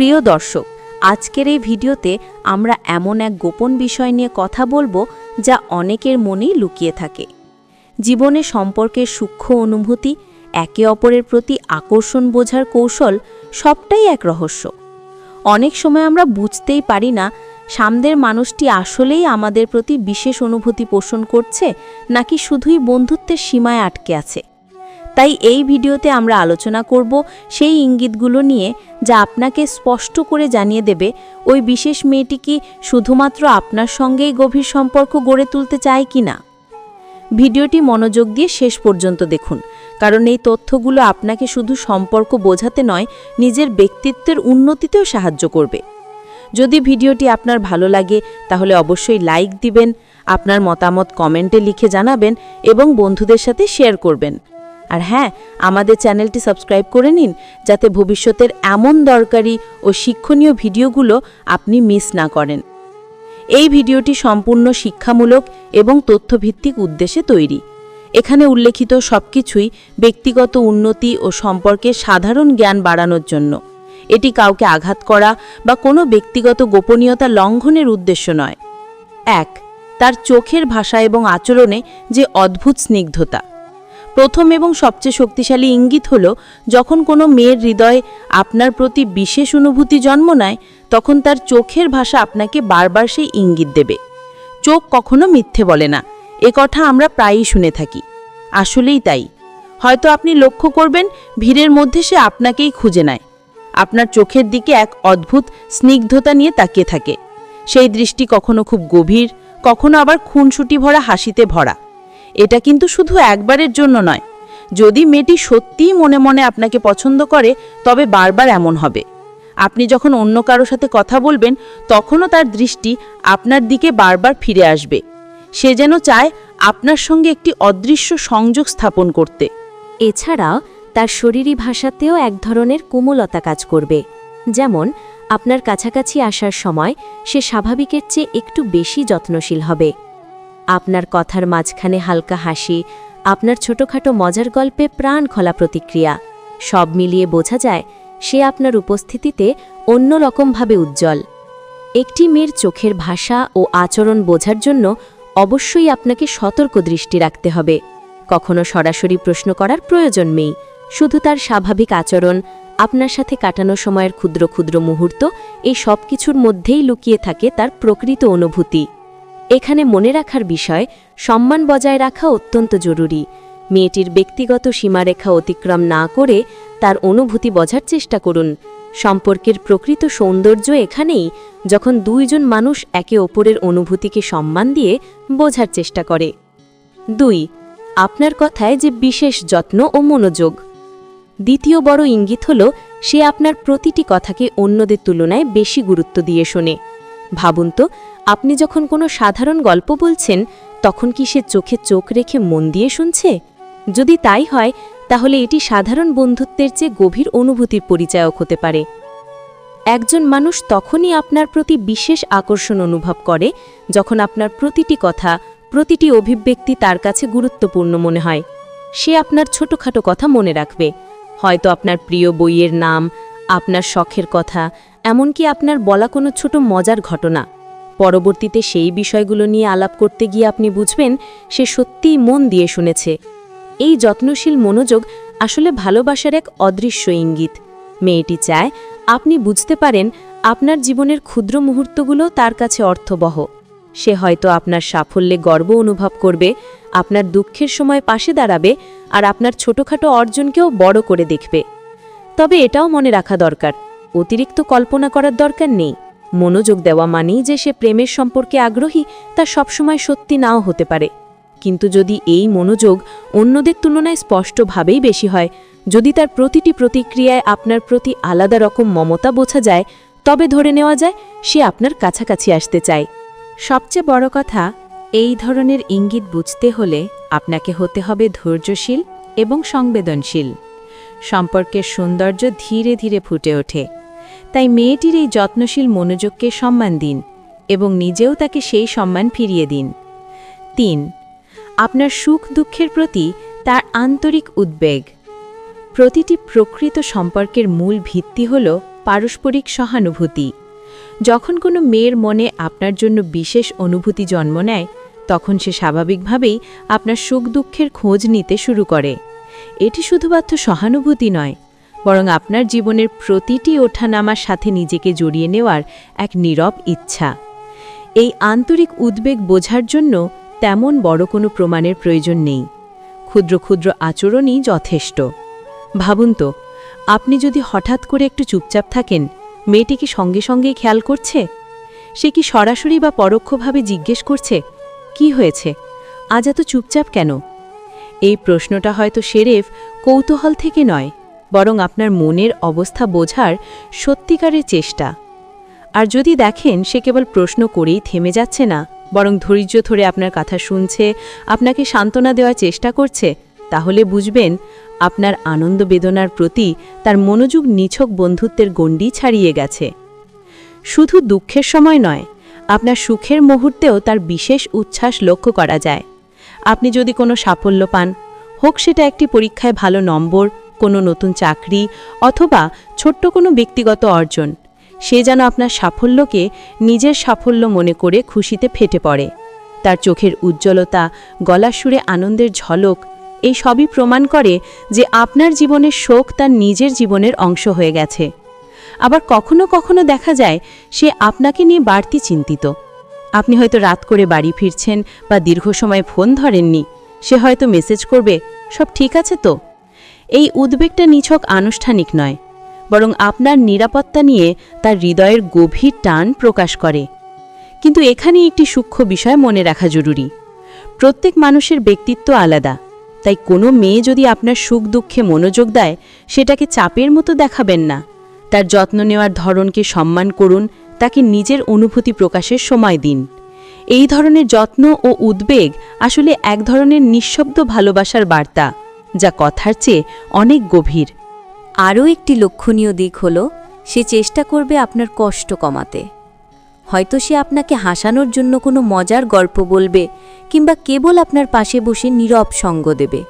প্রিয় দর্শক, আজকের এই ভিডিওতে আমরা এমন এক গোপন বিষয় নিয়ে কথা বলব যা অনেকের মনেই লুকিয়ে থাকে। জীবনে সম্পর্কের সূক্ষ্ম অনুভূতি, একে অপরের প্রতি আকর্ষণ বোঝার কৌশল সবটাই এক রহস্য। অনেক সময় আমরা বুঝতেই পারি না, সামনের মানুষটি আসলেই আমাদের প্রতি বিশেষ অনুভূতি পোষণ করছে নাকি শুধুই বন্ধুত্বের সীমায় আটকে আছে। তাই এই ভিডিওতে আমরা আলোচনা করব সেই ইঙ্গিতগুলো নিয়ে যা আপনাকে স্পষ্ট করে জানিয়ে দেবে ওই বিশেষ মেয়েটি কি শুধুমাত্র আপনার সঙ্গেই গভীর সম্পর্ক গড়ে তুলতে চায় কি না? ভিডিওটি মনোযোগ দিয়ে শেষ পর্যন্ত দেখুন, কারণ এই তথ্যগুলো আপনাকে শুধু সম্পর্ক বোঝাতে নয়, নিজের ব্যক্তিত্বের উন্নতিতেও সাহায্য করবে। যদি ভিডিওটি আপনার ভালো লাগে, তাহলে অবশ্যই লাইক দিবেন, আপনার মতামত কমেন্টে লিখে জানাবেন এবং বন্ধুদের সাথে শেয়ার করবেন। আর হ্যাঁ আমাদের চ্যানেলটি সাবস্ক্রাইব করে নিন যাতে ভবিষ্যতের এমন দরকারি ও শিক্ষণীয় ভিডিওগুলো আপনি মিস না করেন। এই ভিডিওটি সম্পূর্ণ শিক্ষামূলক এবং তথ্যভিত্তিক উদ্দেশ্যে তৈরি। এখানে উল্লেখিত সবকিছুই ব্যক্তিগত উন্নতি ও সম্পর্কে সাধারণ জ্ঞান বাড়ানোর জন্য। এটি কাউকে আঘাত করা বা কোনো ব্যক্তিগত গোপনীয়তা লঙ্ঘনের উদ্দেশ্য নয়। এক, তার চোখের ভাষা এবং আচরণে যে অদ্ভুত স্নিগ্ধতা। প্রথম এবং সবচেয়ে শক্তিশালী ইঙ্গিত হল, যখন কোনো মেয়ের হৃদয়ে আপনার প্রতি বিশেষ অনুভূতি জন্ম নেয়, তখন তার চোখের ভাষা আপনাকে বারবার সেই ইঙ্গিত দেবে। চোখ কখনো মিথ্যে বলে না, এ কথা আমরা প্রায়ই শুনে থাকি। আসলেই তাই। হয়তো আপনি লক্ষ্য করবেন, ভিড়ের মধ্যে সে আপনাকেই খুঁজে নেয়। আপনার চোখের দিকে এক অদ্ভুত স্নিগ্ধতা নিয়ে তাকিয়ে থাকে। সেই দৃষ্টি কখনো খুব গভীর, কখনো আবার খুনসুটি ভরা হাসিতে ভরা। এটা কিন্তু শুধু একবারের জন্য নয়। যদি মেয়েটি সত্যিই মনে মনে আপনাকে পছন্দ করে, তবে বারবার এমন হবে। আপনি যখন অন্য কারও সাথে কথা বলবেন, তখনও তার দৃষ্টি আপনার দিকে বারবার ফিরে আসবে। সে যেন চায় আপনার সঙ্গে একটি অদৃশ্য সংযোগ স্থাপন করতে। এছাড়া তার শরীরী ভাষাতেও এক ধরনের কোমলতা কাজ করবে। যেমন, আপনার কাছাকাছি আসার সময় সে স্বাভাবিকের চেয়ে একটু বেশি যত্নশীল হবে। আপনার কথার মাঝখানে হালকা হাসি, আপনার ছোটখাটো মজার গল্পে প্রাণ খোলা প্রতিক্রিয়া। সব মিলিয়ে বোঝা যায়, সে আপনার উপস্থিতিতে অন্যরকমভাবে উজ্জ্বল। একটি মেয়ের চোখের ভাষা ও আচরণ বোঝার জন্য অবশ্যই আপনাকে সতর্ক দৃষ্টি রাখতে হবে। কখনো সরাসরি প্রশ্ন করার প্রয়োজন নেই। শুধু তার স্বাভাবিক আচরণ, আপনার সাথে কাটানো সময়ের ক্ষুদ্র ক্ষুদ্র মুহূর্ত, এই সব কিছুর মধ্যেই লুকিয়ে থাকে তার প্রকৃত অনুভূতি। এখানে মনে রাখার বিষয়, সম্মান বজায় রাখা অত্যন্ত জরুরি। মেয়েটির ব্যক্তিগত সীমারেখা অতিক্রম না করে তার অনুভূতি বোঝার চেষ্টা করুন। সম্পর্কের প্রকৃত সৌন্দর্য এখানেই যখন দুইজন মানুষ একে অপরের অনুভূতিকে সম্মান দিয়ে বোঝার চেষ্টা করে। দুই, আপনার কথায় যে বিশেষ যত্ন ও মনোযোগ। দ্বিতীয় বড় ইঙ্গিত হল, সে আপনার প্রতিটি কথাকে অন্যদের তুলনায় বেশি গুরুত্ব দিয়ে শোনে। ভাবুন তো, আপনি যখন কোনো সাধারণ গল্প বলছেন, তখন কি সে চোখে চোখ রেখে মন দিয়ে শুনছে? যদি তাই হয়, তাহলে এটি সাধারণ বন্ধুত্বের চেয়ে গভীর অনুভূতির পরিচায়ক হতে পারে। একজন মানুষ তখনই আপনার প্রতি বিশেষ আকর্ষণ অনুভব করে, যখন আপনার প্রতিটি কথা, প্রতিটি অভিব্যক্তি তার কাছে গুরুত্বপূর্ণ মনে হয়। সে আপনার ছোটখাটো কথা মনে রাখবে। হয়তো আপনার প্রিয় বইয়ের নাম, আপনার শখের কথা এমনকি আপনার বলা কোনো ছোট মজার ঘটনা। পরবর্তীতে সেই বিষয়গুলো নিয়ে আলাপ করতে গিয়ে আপনি বুঝবেন, সে সত্যিই মন দিয়ে শুনেছে। এই যত্নশীল মনোযোগ আসলে ভালোবাসার এক অদৃশ্য ইঙ্গিত। মেয়েটি চায় আপনি বুঝতে পারেন আপনার জীবনের ক্ষুদ্র মুহূর্তগুলো তার কাছে অর্থবহ। সে হয়তো আপনার সাফল্যে গর্ব অনুভব করবে, আপনার দুঃখের সময় পাশে দাঁড়াবে আর আপনার ছোটখাটো অর্জনকেও বড় করে দেখবে। তবে এটাও মনে রাখা দরকার অতিরিক্ত কল্পনা করার দরকার নেই। মনোযোগ দেওয়া মানেই যে সে প্রেমের সম্পর্কে আগ্রহী, তা সবসময় সত্যি নাও হতে পারে। কিন্তু যদি এই মনোযোগ অন্যদের তুলনায় স্পষ্টভাবেই বেশি হয়, যদি তার প্রতিটি প্রতিক্রিয়ায় আপনার প্রতি আলাদা রকম মমতা বোঝা যায়, তবে ধরে নেওয়া যায় সে আপনার কাছাকাছি আসতে চায়। সবচেয়ে বড় কথা, এই ধরনের ইঙ্গিত বুঝতে হলে আপনাকে হতে হবে ধৈর্যশীল এবং সংবেদনশীল। সম্পর্কের সৌন্দর্য ধীরে ধীরে ফুটে ওঠে। তাই মেয়েটির এই যত্নশীল মনোযোগকে সম্মান দিন এবং নিজেও তাকে সেই সম্মান ফিরিয়ে দিন। তিন, আপনার সুখ দুঃখের প্রতি তার আন্তরিক উদ্বেগ। প্রতিটি প্রকৃত সম্পর্কের মূল ভিত্তি হল পারস্পরিক সহানুভূতি। যখন কোনো মেয়ের মনে আপনার জন্য বিশেষ অনুভূতি জন্ম নেয়, তখন সে স্বাভাবিকভাবেই আপনার সুখ দুঃখের খোঁজ নিতে শুরু করে। এটি শুধুমাত্র সহানুভূতি নয় বরং আপনার জীবনের প্রতিটি ওঠানামার সাথে নিজেকে জড়িয়ে নেওয়ার এক নীরব ইচ্ছা। এই আন্তরিক উদ্বেগ বোঝার জন্য তেমন বড় কোনো প্রমাণের প্রয়োজন নেই। ক্ষুদ্র ক্ষুদ্র আচরণই যথেষ্ট। ভাবুন তো, আপনি যদি হঠাৎ করে একটু চুপচাপ থাকেন, মেয়েটি কি সঙ্গে সঙ্গেই খেয়াল করছে? সে কি সরাসরি বা পরোক্ষভাবে জিজ্ঞেস করছে, কি হয়েছে? আজ এত চুপচাপ কেন? এই প্রশ্নটা হয়তো সেরেফ কৌতূহল থেকে নয় বরং আপনার মনের অবস্থা বোঝার সত্যিকারের চেষ্টা। আর যদি দেখেন সে কেবল প্রশ্ন করেই থেমে যাচ্ছে না, বরং ধৈর্য ধরে আপনার কথা শুনছে, আপনাকে সান্ত্বনা দেওয়ার চেষ্টা করছে, তাহলে বুঝবেন আপনার আনন্দ বেদনার প্রতি তার মনোযোগ নিছক বন্ধুত্বের গণ্ডি ছাড়িয়ে গেছে। শুধু দুঃখের সময় নয়, আপনার সুখের মুহূর্তেও তার বিশেষ উচ্ছ্বাস লক্ষ্য করা যায়। আপনি যদি কোনো সাফল্য পান, হোক সেটা একটি পরীক্ষায় ভালো নম্বর কোনো নতুন চাকরি অথবা ছোট্ট কোনো ব্যক্তিগত অর্জন। সে যেন আপনার সাফল্যকে নিজের সাফল্য মনে করে খুশিতে ফেটে পড়ে। তার চোখের উজ্জ্বলতা গলার সুরে আনন্দের ঝলক, এই সবই প্রমাণ করে যে আপনার জীবনের শোক তার নিজের জীবনের অংশ হয়ে গেছে। আবার কখনো কখনো দেখা যায় সে আপনাকে নিয়ে বাড়তি চিন্তিত। আপনি হয়তো রাত করে বাড়ি ফিরছেন বা দীর্ঘ সময় ফোন ধরেননি। সে হয়তো মেসেজ করবে, সব ঠিক আছে তো? এই উদ্বেগটা নিছক আনুষ্ঠানিক নয়, বরং আপনার নিরাপত্তা নিয়ে তার হৃদয়ের গভীর টান প্রকাশ করে। কিন্তু এখানে একটি সূক্ষ্ম বিষয় মনে রাখা জরুরি। প্রত্যেক মানুষের ব্যক্তিত্ব আলাদা, তাই কোনো মেয়ে যদি আপনার সুখ দুঃখে মনোযোগ দেয়, সেটাকে চাপের মতো দেখাবেন না। তার যত্ন নেওয়ার ধরনকে সম্মান করুন, তাকে নিজের অনুভূতি প্রকাশের সময় দিন। এই ধরনের যত্ন ও উদ্বেগ আসলে এক ধরনের নিঃশব্দ ভালোবাসার বার্তা। যা কথার চেয়ে অনেক গভীর। আরও একটি লক্ষণীয় দিক হল, সে চেষ্টা করবে আপনার কষ্ট কমাতে। হয়তো সে আপনাকে হাসানোর জন্য কোনো মজার গল্প বলবে কিংবা কেবল আপনার পাশে বসে নীরব সঙ্গ দেবে।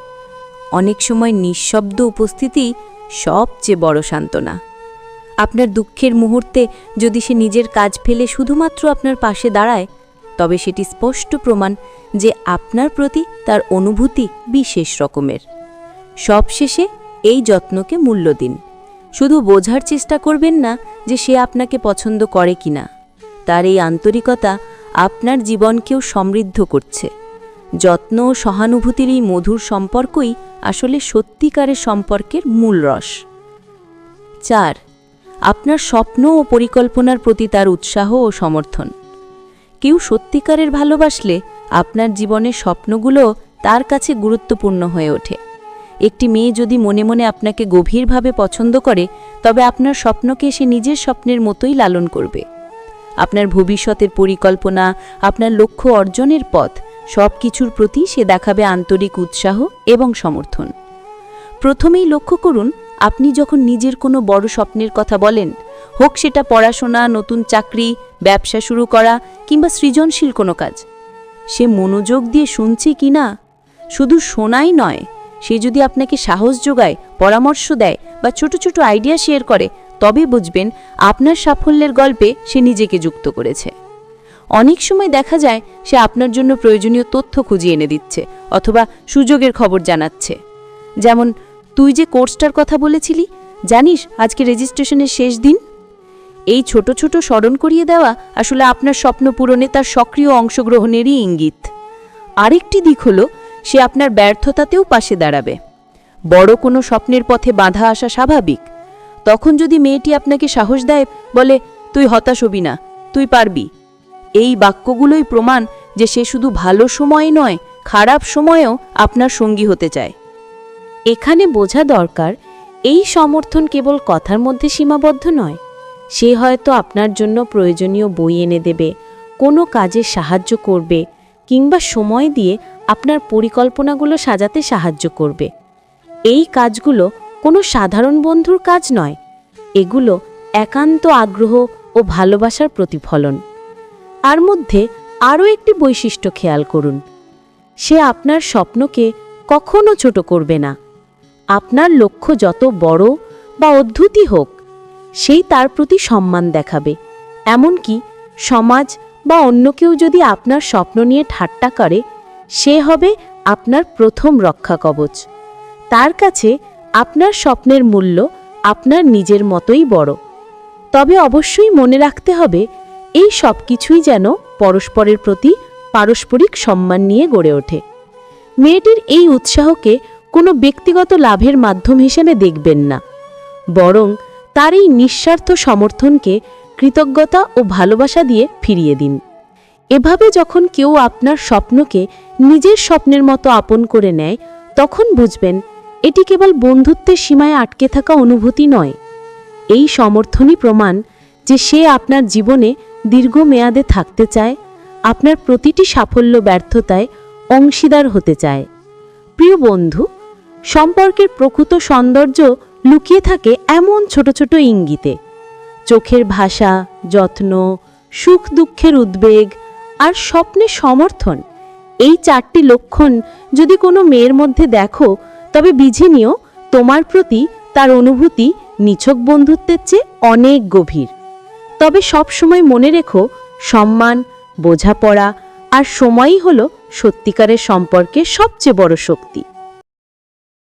অনেক সময় নিঃশব্দ উপস্থিতি সবচেয়ে বড় সান্ত্বনা। আপনার দুঃখের মুহূর্তে যদি সে নিজের কাজ ফেলে শুধুমাত্র আপনার পাশে দাঁড়ায়, তবে সেটি স্পষ্ট প্রমাণ যে আপনার প্রতি তার অনুভূতি বিশেষ রকমের। সবশেষে এই যত্নকে মূল্য দিন। শুধু বোঝার চেষ্টা করবেন না যে সে আপনাকে পছন্দ করে কিনা। তার এই আন্তরিকতা আপনার জীবনকেও সমৃদ্ধ করছে। যত্ন ও সহানুভূতির এই মধুর সম্পর্কই আসলে সত্যিকারের সম্পর্কের মূল রস। চার, আপনার স্বপ্ন ও পরিকল্পনার প্রতি তার উৎসাহ ও সমর্থন। কেউ সত্যিকারের ভালোবাসলে আপনার জীবনের স্বপ্নগুলো তার কাছে গুরুত্বপূর্ণ হয়ে ওঠে। একটি মেয়ে যদি মনে মনে আপনাকে গভীরভাবে পছন্দ করে, তবে আপনার স্বপ্নকে সে নিজের স্বপ্নের মতোই লালন করবে। আপনার ভবিষ্যতের পরিকল্পনা, আপনার লক্ষ্য অর্জনের পথ সব কিছুর প্রতি সে দেখাবে আন্তরিক উৎসাহ এবং সমর্থন। প্রথমেই লক্ষ্য করুন, আপনি যখন নিজের কোনো বড় স্বপ্নের কথা বলেন, হোক সেটা পড়াশোনা, নতুন চাকরি, ব্যবসা শুরু করা কিংবা সৃজনশীল কোনো কাজ, সে মনোযোগ দিয়ে শুনছে কি না শুধু শোনাই নয় সে যদি আপনাকে সাহস যোগায়, পরামর্শ দেয় বা ছোট ছোট আইডিয়া শেয়ার করে, তবে বুঝবেন আপনার সাফল্যের গল্পে সে নিজেকে যুক্ত করেছে। অনেক সময় দেখা যায় সে আপনার জন্য প্রয়োজনীয় তথ্য খুঁজিয়ে এনে দিচ্ছে অথবা সুযোগের খবর জানাচ্ছে। যেমন, তুই যে কোর্সটার কথা বলেছিলি, জানিস আজকে রেজিস্ট্রেশনের শেষ দিন? এই ছোট ছোট স্মরণ করিয়ে দেওয়া আসলে আপনার স্বপ্ন পূরণে তার সক্রিয় অংশগ্রহণেরই ইঙ্গিত। আরেকটি দিক হলো সে আপনার ব্যর্থতাতেও পাশে দাঁড়াবে। বড় কোনো স্বপ্নের পথে বাধা আসা স্বাভাবিক। তখন যদি মেয়েটি আপনাকে সাহস দেয়, বলে, তুই হতাশ হবি না, তুই পারবি। এই বাক্যগুলোই প্রমাণ যে সে শুধু ভালো সময় নয়, খারাপ সময়েও আপনার সঙ্গী হতে চায়। এখানে বোঝা দরকার, এই সমর্থন কেবল কথার মধ্যে সীমাবদ্ধ নয়। সে হয়তো আপনার জন্য প্রয়োজনীয় বই এনে দেবে, কোনো কাজে সাহায্য করবে, কিংবা সময় দিয়ে আপনার পরিকল্পনাগুলো সাজাতে সাহায্য করবে। এই কাজগুলো কোনো সাধারণ বন্ধুর কাজ নয়। এগুলো একান্ত আগ্রহ ও ভালোবাসার প্রতিফলন। আর মধ্যে আরও একটি বৈশিষ্ট্য খেয়াল করুন। সে আপনার স্বপ্নকে কখনো ছোট করবে না। আপনার লক্ষ্য যত বড় বা অদ্ভুতই হোক, সেই তার প্রতি সম্মান দেখাবে। এমনকি সমাজ বা অন্য কেউ যদি আপনার স্বপ্ন নিয়ে ঠাট্টা করে সে হবে আপনার প্রথম রক্ষা কবচ। তার কাছে আপনার স্বপ্নের মূল্য আপনার নিজের মতোই বড়। তবে অবশ্যই মনে রাখতে হবে, এই সব কিছুই যেন পরস্পরের প্রতি পারস্পরিক সম্মান নিয়ে গড়ে ওঠে। মেয়েটির এই উৎসাহকে কোনো ব্যক্তিগত লাভের মাধ্যম হিসেবে দেখবেন না। বরং তার এই নিঃস্বার্থ সমর্থনকে কৃতজ্ঞতা ও ভালোবাসা দিয়ে ফিরিয়ে দিন। এভাবে যখন কেউ আপনার স্বপ্নকে নিজের স্বপ্নের মতো আপন করে নেয়, তখন বুঝবেন এটি কেবল বন্ধুত্বের সীমায় আটকে থাকা অনুভূতি নয়। এই সমর্থনই প্রমাণ যে সে আপনার জীবনে দীর্ঘমেয়াদে থাকতে চায়, আপনার প্রতিটি সাফল্য ব্যর্থতায় অংশীদার হতে চায়। প্রিয় বন্ধু, সম্পর্কের প্রকৃত সৌন্দর্য লুকিয়ে থাকে এমন ছোট ছোট ইঙ্গিতে। চোখের ভাষা, যত্ন সুখ দুঃখের উদ্বেগ আর স্বপ্নের সমর্থন এই চারটি লক্ষণ যদি কোনো মেয়ের মধ্যে দেখো, তবে বিঝে নিও তোমার প্রতি তার অনুভূতি নিছক বন্ধুত্বের চেয়ে অনেক গভীর। তবে সব সময় মনে রেখো, সম্মান, বোঝাপড়া আর সময়ই হলো সত্যিকারের সম্পর্কে সবচেয়ে বড় শক্তি।